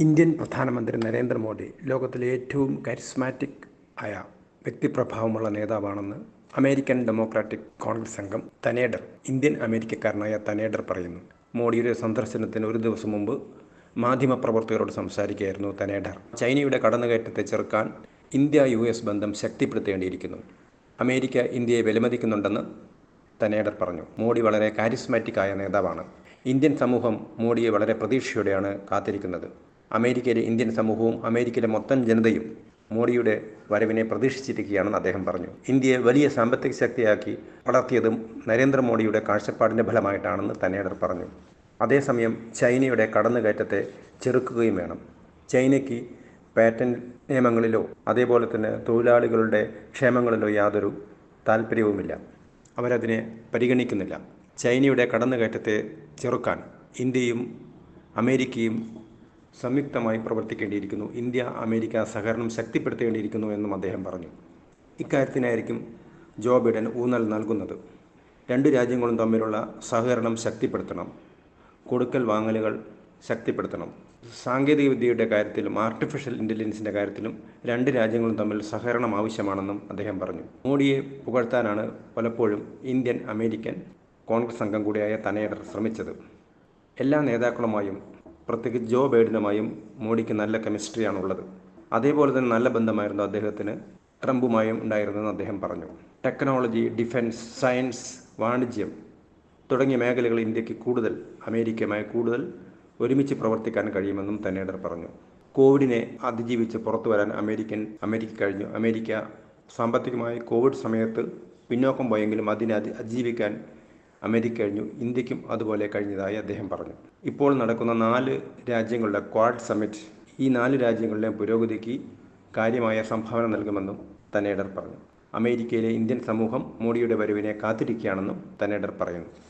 Indian പ്രധാനമന്ത്രി നരേന്ദ്രമോദി ലോകത്തിലെ ഏറ്റവും കരിസ്മാറ്റിക് ആയ വ്യക്തിപ്രഭാവമുള്ള നേതാവാണെന്ന് അമേരിക്കൻ ഡെമോക്രാറ്റിക് കോൺഗ്രസ് അംഗം തനേഡർ ഇന്ത്യൻ അമേരിക്കക്കാരനായ തനേഡർ പറയുന്നു. മോഡിയുടെ സന്ദർശനത്തിന് ഒരു ദിവസം മുമ്പ് മാധ്യമപ്രവർത്തകരോട് സംസാരിക്കുകയായിരുന്നു തനേഡർ. ചൈനയുടെ കടന്നുകയറ്റത്തെ ചെറുക്കാൻ ഇന്ത്യ യു എസ് ബന്ധം ശക്തിപ്പെടുത്തേണ്ടിയിരിക്കുന്നു. അമേരിക്ക ഇന്ത്യയെ വിലമതിക്കുന്നുണ്ടെന്ന് തനേഡർ പറഞ്ഞു. മോഡി വളരെ കാരിസ്മാറ്റിക് ആയ നേതാവാണ്. ഇന്ത്യൻ സമൂഹം മോഡിയെ വളരെ പ്രതീക്ഷയോടെയാണ് കാത്തിരിക്കുന്നത്. അമേരിക്കയിലെ ഇന്ത്യൻ സമൂഹവും അമേരിക്കയിലെ മൊത്തം ജനതയും മോഡിയുടെ വരവിനെ പ്രതീക്ഷിച്ചിരിക്കുകയാണെന്ന് അദ്ദേഹം പറഞ്ഞു. ഇന്ത്യയെ വലിയ സാമ്പത്തിക ശക്തിയാക്കി വളർത്തിയതും നരേന്ദ്രമോദിയുടെ കാഴ്ചപ്പാടിന്റെ ഫലമായിട്ടാണെന്ന് തന്നേടർ പറഞ്ഞു. അതേസമയം ചൈനയുടെ കടന്നുകയറ്റത്തെ ചെറുക്കുകയും വേണം. ചൈനയ്ക്ക് പാറ്റന്റ് നിയമങ്ങളിലോ അതേപോലെ തന്നെ തൊഴിലാളികളുടെ ക്ഷേമങ്ങളിലോ യാതൊരു താല്പര്യവുമില്ല. അവരതിനെ പരിഗണിക്കുന്നില്ല. ചൈനയുടെ കടന്നുകയറ്റത്തെ ചെറുക്കാൻ ഇന്ത്യയും അമേരിക്കയും സംയുക്തമായി പ്രവർത്തിക്കേണ്ടിയിരിക്കുന്നു. ഇന്ത്യ അമേരിക്ക സഹകരണം ശക്തിപ്പെടുത്തേണ്ടിയിരിക്കുന്നു എന്നും അദ്ദേഹം പറഞ്ഞു. ഇക്കാര്യത്തിനായിരിക്കും ജോ ബിഡൻ ഊന്നൽ നൽകുന്നത്. രണ്ട് രാജ്യങ്ങളും തമ്മിലുള്ള സഹകരണം ശക്തിപ്പെടുത്തണം. കൊടുക്കൽ വാങ്ങലുകൾ ശക്തിപ്പെടുത്തണം. സാങ്കേതികവിദ്യയുടെ കാര്യത്തിലും ആർട്ടിഫിഷ്യൽ ഇന്റലിജൻസിന്റെ കാര്യത്തിലും രണ്ട് രാജ്യങ്ങളും തമ്മിൽ സഹകരണം ആവശ്യമാണെന്നും അദ്ദേഹം പറഞ്ഞു. മോഡിയെ പുകഴ്ത്താനാണ് പലപ്പോഴും ഇന്ത്യൻ അമേരിക്കൻ കോൺഗ്രസ് അംഗം കൂടിയായ തനേടർ ശ്രമിച്ചത്. എല്ലാ നേതാക്കളുമായും പ്രത്യേകിച്ച് ജോ ബൈഡനുമായും മോഡിക്ക് നല്ല കെമിസ്ട്രിയാണുള്ളത്. അതേപോലെ തന്നെ നല്ല ബന്ധമായിരുന്നു അദ്ദേഹത്തിന്. ട്രംപുമായും ഉണ്ടായിരുന്നെന്ന് അദ്ദേഹം പറഞ്ഞു. ടെക്നോളജി ഡിഫൻസ് സയൻസ് വാണിജ്യം തുടങ്ങിയ മേഖലകൾ ഇന്ത്യയ്ക്ക് കൂടുതൽ അമേരിക്കയുമായി കൂടുതൽ ഒരുമിച്ച് പ്രവർത്തിക്കാൻ കഴിയുമെന്നും തന്നേഡർ പറഞ്ഞു. കോവിഡിനെ അതിജീവിച്ച് പുറത്തു വരാൻ അമേരിക്കൻ അമേരിക്ക കഴിഞ്ഞു. അമേരിക്ക സാമ്പത്തികമായി കോവിഡ് സമയത്ത് പിന്നോക്കം പോയെങ്കിലും അതിനെ അതി അതിജീവിക്കാൻ അമേരിക്ക കഴിഞ്ഞു ഇന്ത്യക്കും അതുപോലെ കഴിഞ്ഞതായി അദ്ദേഹം പറഞ്ഞു. ഇപ്പോൾ നടക്കുന്ന നാല് രാജ്യങ്ങളുടെ ക്വാഡ് സമ്മിറ്റ് ഈ നാല് രാജ്യങ്ങളിലെ പുരോഗതിക്ക് കാര്യമായ സംഭാവന നൽകുമെന്നും തനേഡർ പറഞ്ഞു. അമേരിക്കയിലെ ഇന്ത്യൻ സമൂഹം മോഡിയുടെ വരവിനെ കാത്തിരിക്കുകയാണെന്നും തനേഡർ പറയുന്നു.